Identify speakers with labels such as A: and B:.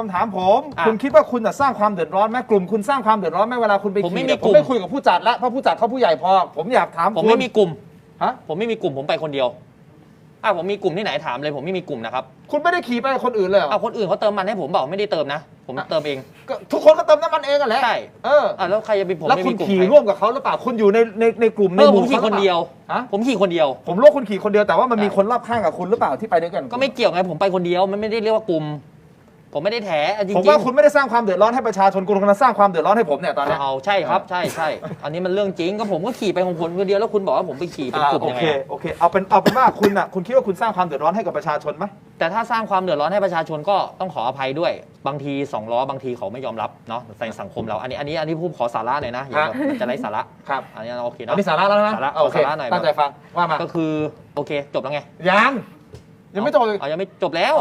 A: คำถามผม
B: อะ
A: คุณคิดว่าคุณจะสร้างความเดือดร้อนไหมกลุ่มคุณสร้างความเดือดร้อนไหมเวลาคุณไป
B: ผมไม่
A: ขี่
B: มี
A: เนี่ย
B: กลุ่ม
A: ไม่คุยกับผู้จัดแล้วเพราะผู้จัดเขาผู้ใหญ่พอ ผมอยากถาม
B: ผม
A: คุณ
B: ไม่มีกลุ่ม
A: ฮะ
B: ผมไม่มีกลุ่มผมไปคนเดียวอ้าวผมมีกลุ่มที่ไหนถามเลยผมไม่มีกลุ่มนะครับ
A: คุณไม่ได้ขี่ไปกับคนอื่นเลยเหรอ
B: อ้าวคนอื่นเขาเติมมันให้ผมเปล่าไม่ได้เติมนะ ผมเติมเอง
A: ก็ทุกคนก็เติมน้ำมันเองกันแหละ
B: ใช่
A: เออ
B: อ่าแล้วใครจะเป็นผม
A: แล้ว
B: ไม่
A: คุณ
B: มีกลุ่ม
A: ขี่
B: ใคร
A: ร่วมกับเขาหรือเปล่าคุณอยู่ในในในกลุ่มใน
B: เออ
A: ห
B: ผม
A: มู่
B: ขี่
A: ขาห
B: ค
A: รื
B: น
A: อปล่า
B: เดียว
A: ฮะ
B: ผมขี่คนเดียว
A: ผมรู้ว่าคุณขี่คนเดียวแต่ว่ามันมี
B: อะ
A: คนรอบข้างกับคุณหรือเปล่าที่ไปด้วยกัน
B: ก็ไม่เกี่ยวไงผมไปคนเดียวมันไม่ได้เรียกว่ากลุ่ม ผมไม่ได้แถเอาจริง
A: ผม
B: ๆ
A: ว่าคุณไม่ได้สร้างความเดือดร้อนให้ประชาชนคุณกำลังสร้างความเดือดร้อนให้ผมเนี่ยตอนเนี้ย
B: เอาใช่ครับใช่ใช่อันนี้มันเรื่องจริงก็ผมก็ขี่ไปของผมคนเดียวแล้วคุณบอกว่าผมไปขี่เป็น
A: อ่าก
B: ลุ่ม
A: โอ
B: ยังไง
A: เค
B: อะ
A: โอเคเอาเป็นเอาเป็นว่าคุณอะคุณคิดว่าคุณสร้างความเดือดร้อนให้กับประชาชนไหม
B: แต่ถ้าสร้างความเดือดร้อนให้ประชาชนก็ต้องขออภัยด้วย บางทีสองล้อบางทีเขาไม่ยอมรับเนาะในสังคมเราอันนี้อันนี้อันนี้พูดขอสาระหน่อยนะอย่าแบบมันจะไร้สาระ
A: ครับ
B: อันนี้โอเค
A: อัน
B: เนาะ
A: นี้สาระแล้วนะ
B: สาระ
A: โอเค
B: สาระหน่อย
A: ตั้งใจฟังว่ามา
B: ก็คือโอเคจบแล้วไง
A: ยังยังไม่จบเลย
B: เอายังไม่จบแล้ว